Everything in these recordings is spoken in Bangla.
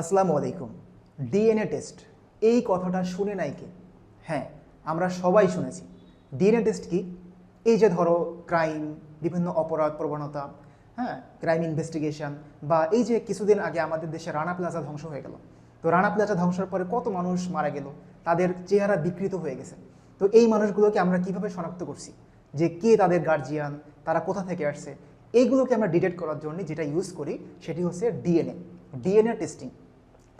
আসসালামু আলাইকুম। ডিএনএ টেস্ট, এই কথাটা শুনে নাই কে? হ্যাঁ আমরা সবাই শুনেছি। ডিএনএ টেস্ট কি? এই যে ধরো ক্রাইম, বিভিন্ন অপরাধ, প্রবণতা হ্যাঁ ক্রাইম ইনভেস্টিগেশন বা এই যে কিছুদিন আগে আমাদের দেশে রানা প্লাজা ধ্বংস হয়ে গেল। তো রানা প্লাজা ধ্বংসের পরে কত মানুষ মারা গেল, তাদের চেহারা বিকৃত হয়ে গেছে। তো এই মানুষগুলোকে আমরা কীভাবে শনাক্ত করছি? যে কে তাদের গার্জিয়ান তারা কোথা থেকে আসছে? এইগুলোকে আমরা ডিটেক্ট করার জন্য যেটা ইউজ করি, সেটি হচ্ছে ডিএনএ। ডিএনএ টেস্টিং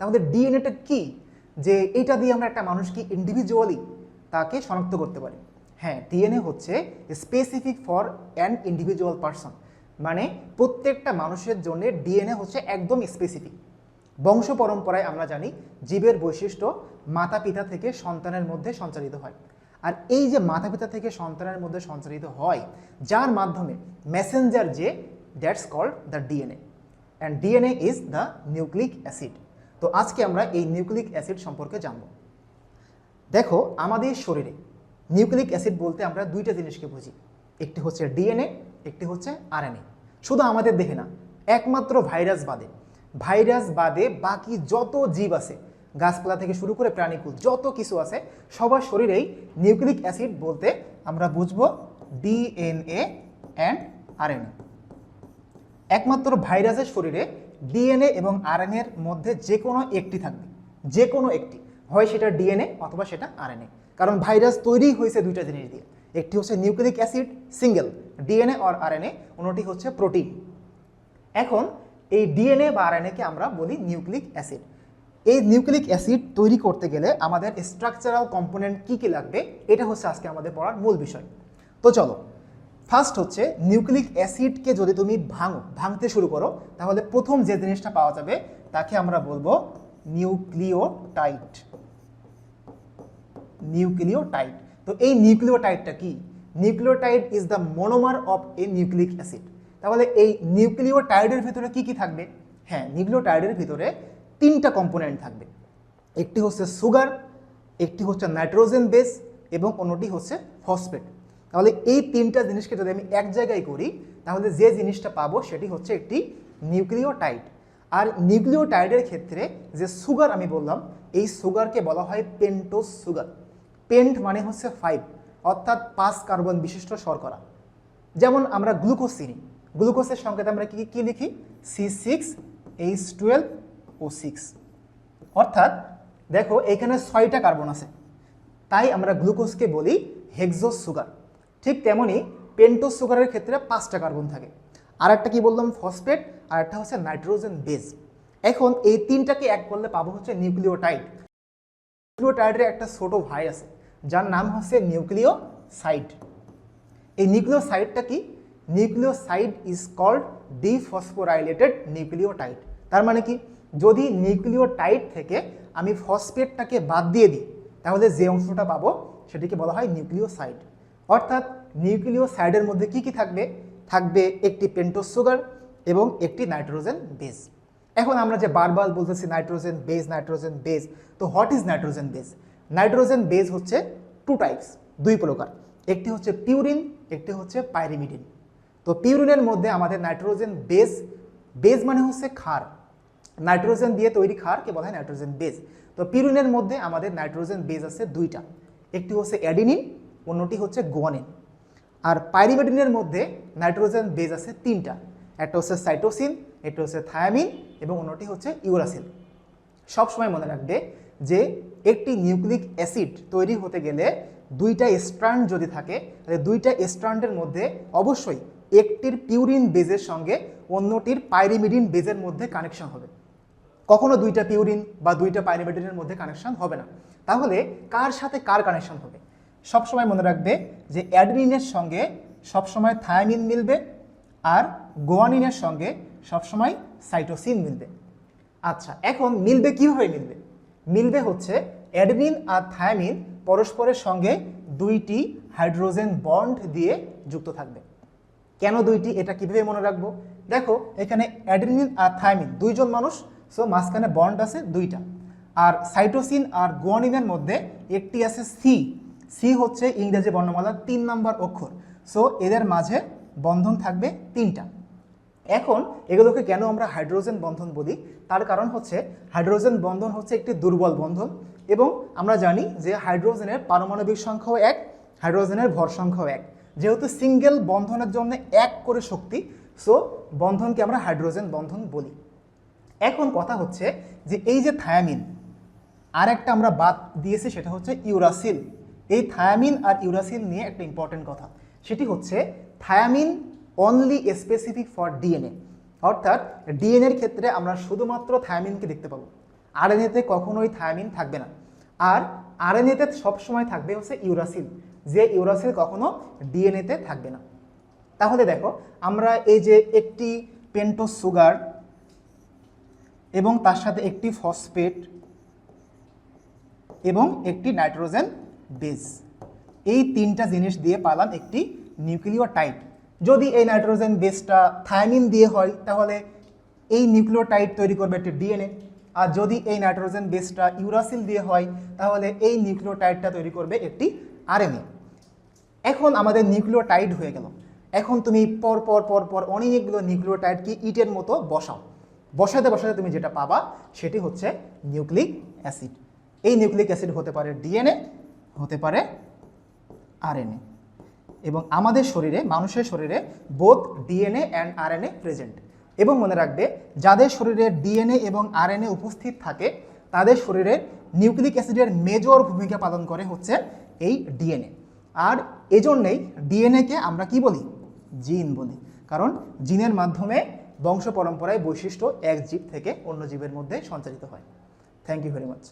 আমাদের ডিএনএটা কি? যে এইটা দিয়ে আমরা একটা মানুষকে ইন্ডিভিজুয়ালি তাকে শনাক্ত করতে পারি? হ্যাঁ ডিএনএ হচ্ছে specific for an individual person মানে প্রত্যেকটা মানুষের জন্য ডিএনএ হচ্ছে একদম স্পেসিফিক বংশ পরম্পরায় আমরা জানি জীবের বৈশিষ্ট্য মাতা পিতা থেকে সন্তানের মধ্যে সঞ্চারিত হয়। আর এই যে মাতা পিতা থেকে সন্তানের মধ্যে সঞ্চারিত হয়, যার মাধ্যমে মেসেঞ্জার যে that's called the DNA and DNA is the nucleic acid তো আজকে আমরা এই নিউক্লিক অ্যাসিড সম্পর্কে জানব। দেখো, আমাদের শরীরে নিউক্লিক অ্যাসিড বলতে আমরা দুইটা জিনিসকে বুঝি। একটি হচ্ছে ডিএনএ, একটি হচ্ছে আরএনএ। শুধু আমাদের দেহে না, একমাত্র ভাইরাস বাদে। ভাইরাস বাদে বাকি যত জীব আছে, গাছপালা থেকে শুরু করে প্রাণীকুল, যত কিছু আছে, সবার শরীরেই নিউক্লিক অ্যাসিড বলতে আমরা বুঝব ডিএনএ অ্যান্ড আরএনএ। একমাত্র ভাইরাসের শরীরে ডিএনএ এবং আরএনএ এর মধ্যে যে কোনো একটি থাকবে যে কোনো একটি। হয় সেটা ডিএনএ অথবা সেটা আরএনএ কারণ ভাইরাস তৈরি হয়েছে দুইটা জিনিস দিয়ে। একটি হচ্ছে নিউক্লিক অ্যাসিড, সিঙ্গেল ডিএনএ আর আরএনএ অন্যটি হচ্ছে প্রোটিন। এখন এই ডিএনএ বা আরএনএকে আমরা বলি নিউক্লিক অ্যাসিড। এই নিউক্লিক অ্যাসিড তৈরি করতে গেলে আমাদের স্ট্রাকচারাল কম্পোনেন্ট কী কী লাগবে, এটা হচ্ছে আজকে আমাদের পড়ার মূল বিষয়। তো চলো ফার্স্ট হচ্ছে নিউক্লিক অ্যাসিডকে যদি তুমি ভাঙো ভাঙতে শুরু করো, তাহলে প্রথম যে জিনিসটা পাওয়া যাবে, তাকে আমরা বলব নিউক্লিওটাইড নিউক্লিওটাইড তো এই নিউক্লিওটাইডটা কি? Nucleotide is the monomer of a nucleic acid তাহলে এই নিউক্লিওটাইডের ভিতরে কি কি থাকবে? হ্যাঁ নিউক্লিওটাইডের ভিতরে তিনটা কম্পোনেন্ট থাকবে। একটি হচ্ছে সুগার একটি হচ্ছে নাইট্রোজেন বেস এবং অন্যটি হচ্ছে ফসফেট তাহলে এই তিনটা জিনিসকে যদি আমি এক জায়গায় করি, তাহলে যে জিনিসটা পাবো সেটি হচ্ছে একটি নিউক্লিওটাইড। আর নিউক্লিওটাইডের ক্ষেত্রে যে সুগার আমি বললাম, এই সুগারকে বলা হয় পেন্টোজ সুগার। পেন্ট মানে হচ্ছে ফাইভ অর্থাৎ পাঁচ কার্বন বিশিষ্ট শর্করা। যেমন আমরা গ্লুকোজ চিনি, গ্লুকোজের সংকেত আমরা কি কি লিখি? C six, H twelve, O six. অর্থাৎ দেখো, এখানে ছয়টা কার্বন আছে। তাই আমরা গ্লুকোজকে বলি হেক্সোস সুগার। ঠিক তেমনই পেন্টোজ সুগারের ক্ষেত্রে পাঁচটা কার্বন থাকে। আর একটা কি বললাম? ফসফেট আর একটা হচ্ছে নাইট্রোজেন বেস এখন এই তিনটাকে এক করলে পাবো হচ্ছে নিউক্লিওটাইড নিউক্লিওটাইডের একটা ছোটো ভাই আছে, যার নাম হচ্ছে নিউক্লিওসাইড এই নিউক্লিও নিউক্লিওসাইডটা কি? Nucleoside is called dephosphorylated nucleotide তার মানে কি? যদি নিউক্লিওটাইড থেকে আমি ফসফেটটাকে বাদ দিয়ে দিই, তাহলে যে অংশটা পাবো, সেটিকে বলা হয় নিউক্লিওসাইড অর্থাৎ নিউক্লিওসাইডের মধ্যে কি কি থাকবে? থাকবে একটি পেন্টোস সুগার এবং একটি নাইট্রোজেন বেস এখন আমরা যে বারবার বলতেছি নাইট্রোজেন বেস নাইট্রোজেন বেস তো what is nitrogen base nitrogen base হচ্ছে টু টাইপস দুই প্রকার। একটি হচ্ছে পিউরিন একটি হচ্ছে পাইরিমিডিন তো পিউরিনের মধ্যে আমাদের নাইট্রোজেন বেস বেস মানে হচ্ছে ক্ষার। নাইট্রোজেন দিয়ে তৈরি ক্ষারকে বলা হয় নাইট্রোজেন বেস তো পিউরিনের মধ্যে আমাদের নাইট্রোজেন বেস আছে দুইটা। একটি হচ্ছে অ্যাডিনিন অন্যটি হচ্ছে গোয়ানিন। আর পাইরিমেডিনের মধ্যে নাইট্রোজেন বেজ আছে তিনটা। একটা হচ্ছে সাইটোসিন, একটা হচ্ছে থায়ামিন এবং অন্যটি হচ্ছে ইউরাসিল। সবসময় মনে রাখবে যে একটি নিউক্লিক অ্যাসিড তৈরি হতে গেলে দুইটা স্ট্রান্ড যদি থাকে, তাহলে দুইটা স্ট্রান্ডের মধ্যে অবশ্যই একটির পিউরিন বেজের সঙ্গে অন্যটির পাইরিমিডিন বেজের মধ্যে কানেকশন হবে। কখনো দুইটা পিউরিন বা দুইটা পাইরিমিডিনের মধ্যে কানেকশন হবে না। তাহলে কার সাথে কার কানেকশন হবে? সবসময় মনে রাখবে যে অ্যাডমিনের সঙ্গে সবসময় থায়ামিন মিলবে আর গোয়ানিনের সঙ্গে সবসময় সাইটোসিন মিলবে। আচ্ছা এখন মিলবে কীভাবে মিলবে? মিলবে হচ্ছে অ্যাডমিন আর থায়ামিন পরস্পরের সঙ্গে দুইটি হাইড্রোজেন বন্ড দিয়ে যুক্ত থাকবে। কেন দুইটি? এটা কীভাবে মনে রাখব? দেখো, এখানে অ্যাডেনিন আর থায়ামিন দুইজন মানুষ সো মাঝখানে বন্ড আছে দুইটা। আর সাইটোসিন আর গোয়ানিনের মধ্যে একটি আছে সি সি হচ্ছে ইংরেজি বর্ণমালার তিন নম্বর অক্ষর। সো এদের মাঝে বন্ধন থাকবে তিনটা। এখন এগুলোকে কেন আমরা হাইড্রোজেন বন্ধন বলি? তার কারণ হচ্ছে হাইড্রোজেন বন্ধন হচ্ছে একটি দুর্বল বন্ধন এবং আমরা জানি যে হাইড্রোজেনের পারমাণবিক সংখ্যাও এক, হাইড্রোজেনের ভর সংখ্যাও এক। যেহেতু সিঙ্গেল বন্ধনের জন্য এক করে শক্তি সো বন্ধনকে আমরা হাইড্রোজেন বন্ধন বলি। এখন কথা হচ্ছে যে এই যে থায়ামিন আর একটা আমরা বাদ দিয়েছি, সেটা হচ্ছে ইউরাসিল। এই থায়ামিন আর ইউরাসিল নিয়ে একটা ইম্পর্টেন্ট কথা। সেটি হচ্ছে thymine only specific for DNA অর্থাৎ ডিএনএর ক্ষেত্রে আমরা শুধুমাত্র থায়ামিনকে দেখতে পাবো। আরএনএতে কখনোই থায়ামিন থাকবে না। আর আরএনএতে সবসময় থাকবে হচ্ছে ইউরাসিল যে ইউরাসিল কখনো ডিএনএতে থাকবে না। তাহলে দেখো, আমরা এই যে একটি পেন্টোস সুগার এবং তার সাথে একটি ফসফেট এবং একটি নাইট্রোজেন বেস এই তিনটা জিনিস দিয়ে পালাম একটি নিউক্লিওটাইড যদি এই নাইট্রোজেন বেসটা থায়ামিন দিয়ে হয়, তাহলে এই নিউক্লিওটাইড তৈরি করবে একটি ডিএনএ আর যদি এই নাইট্রোজেন বেসটা ইউরাসিল দিয়ে হয়, তাহলে এই নিউক্লিওটাইডটা তৈরি করবে একটি আরএনএ এখন আমাদের নিউক্লিওটাইড হয়ে গেল। এখন তুমি পর পর পর পর অনেকগুলো নিউক্লিওটাইডকে ইটের মতো বসাও। বসাতে বসাতে তুমি যেটা পাবা, সেটি হচ্ছে নিউক্লিক অ্যাসিড এই নিউক্লিক অ্যাসিড হতে পারে ডিএনএ হতে পারে আরএনএ। এবং আমাদের শরীরে, মানুষের শরীরে বোধ ডিএনএ অ্যান্ড আরএনএ প্রেজেন্ট এবং মনে রাখবে, যাদের শরীরে ডিএনএ এবং আরএনএ উপস্থিত থাকে, তাদের শরীরে নিউক্লিক অ্যাসিডের মেজর ভূমিকা পালন করে হচ্ছে এই ডিএনএ আর এজন্যেই ডিএনএকে আমরা কি বলি? জিন বলি। কারণ জিনের মাধ্যমে বংশ পরম্পরায় বৈশিষ্ট্য এক জীব থেকে অন্য জীবের মধ্যে সঞ্চারিত হয়। Thank you very much